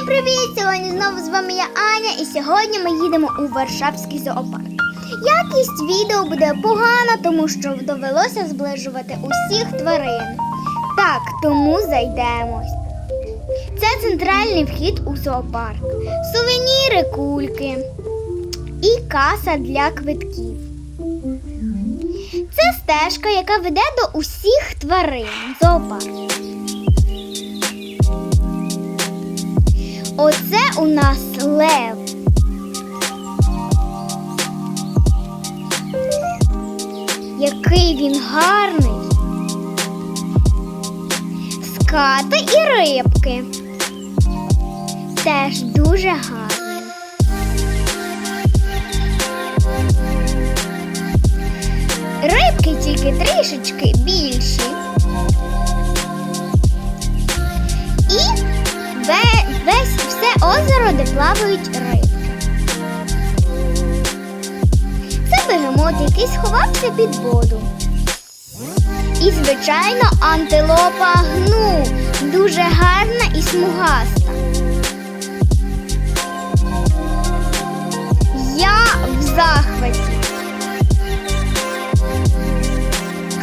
Всім привіт! Сьогодні знову з вами я Аня, і сьогодні ми їдемо у Варшавський зоопарк. Якість відео буде погана, тому що довелося зближувати усіх тварин. Так, тому зайдемось. Це центральний вхід у зоопарк, сувеніри, кульки і каса для квитків. Це стежка, яка веде до усіх тварин зоопарку. Оце у нас лев. Який він гарний. Скати і рибки. Теж дуже гарні. Рибки тільки трішечки більші. Де плавають рибки. Це бегемот, який сховався під воду. І, звичайно, антилопа гну, дуже гарна і смугаста. Я в захваті.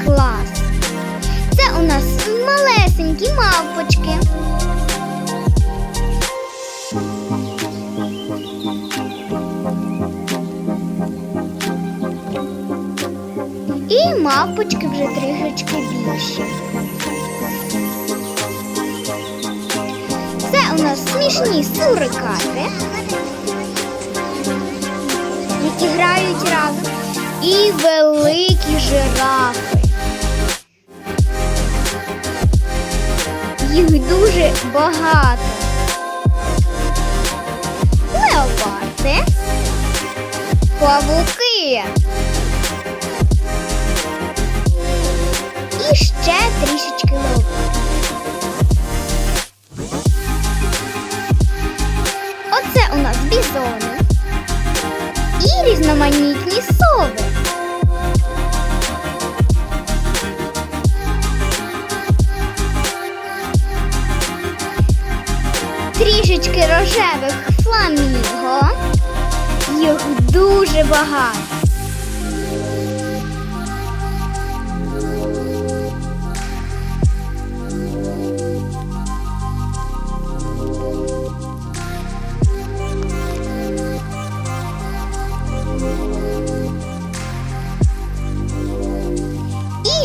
Клас. Це у нас малесенькі мавпочки. І мавпочки вже трішечки більші. Це у нас смішні сурикати, які грають разом. І великі жирафи. Їх дуже багато. Леопарди, павуки. Трішечки леопард. Оце у нас бізони і різноманітні сови. Трішечки рожевих фламінго. Їх дуже багато.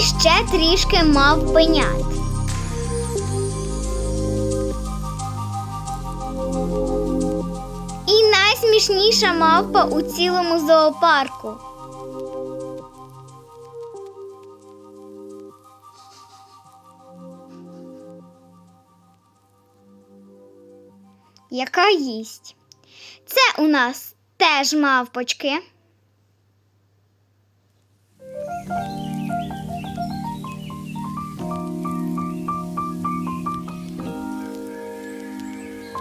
Ще трішки мавпенят. І найсмішніша мавпа у цілому зоопарку. Яка їсть? Це у нас теж мавпочки.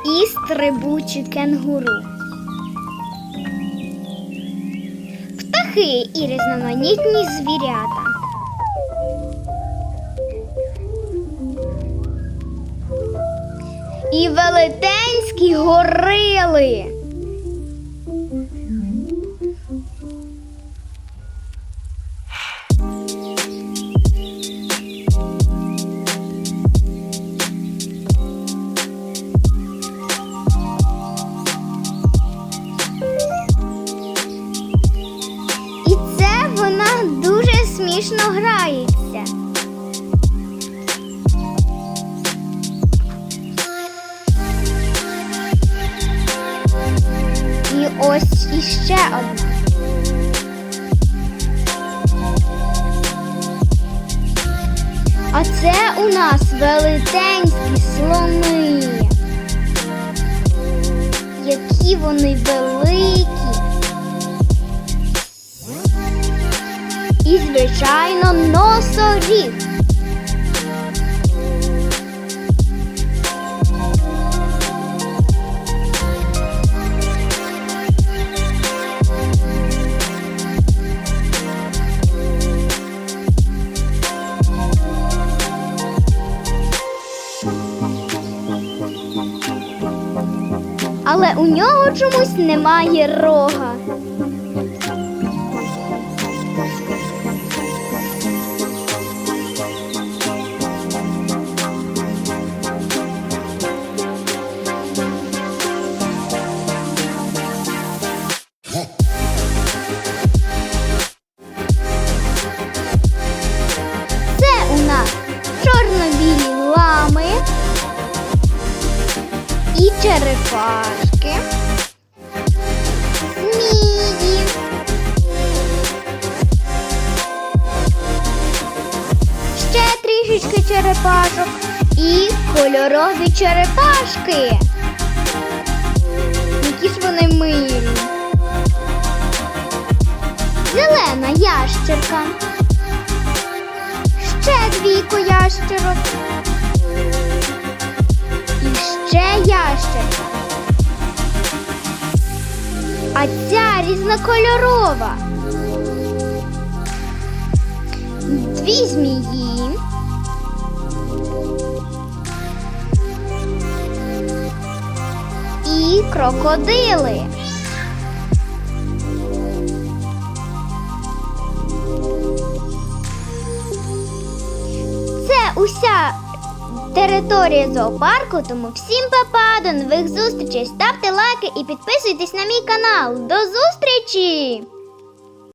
І стрибучі кенгуру. Птахи і різноманітні звірята. І велетенські горили. Смішно грається. І ось іще одна. А це у нас велетенські слони. Які вони великі. і, звичайно, носоріг. Але у нього чомусь немає рога. Змії, ще трішечки черепашок і кольорові черепашки. Які ж вони милі. Зелена ящерка. Ще двійко ящерок. І ще ящерка. А ця різнокольорова. Дві змії. І крокодили. Це уся територія зоопарку, тому всім па-па, до нових зустрічей. Ставте лайки і підписуйтесь на мій канал. До зустрічі!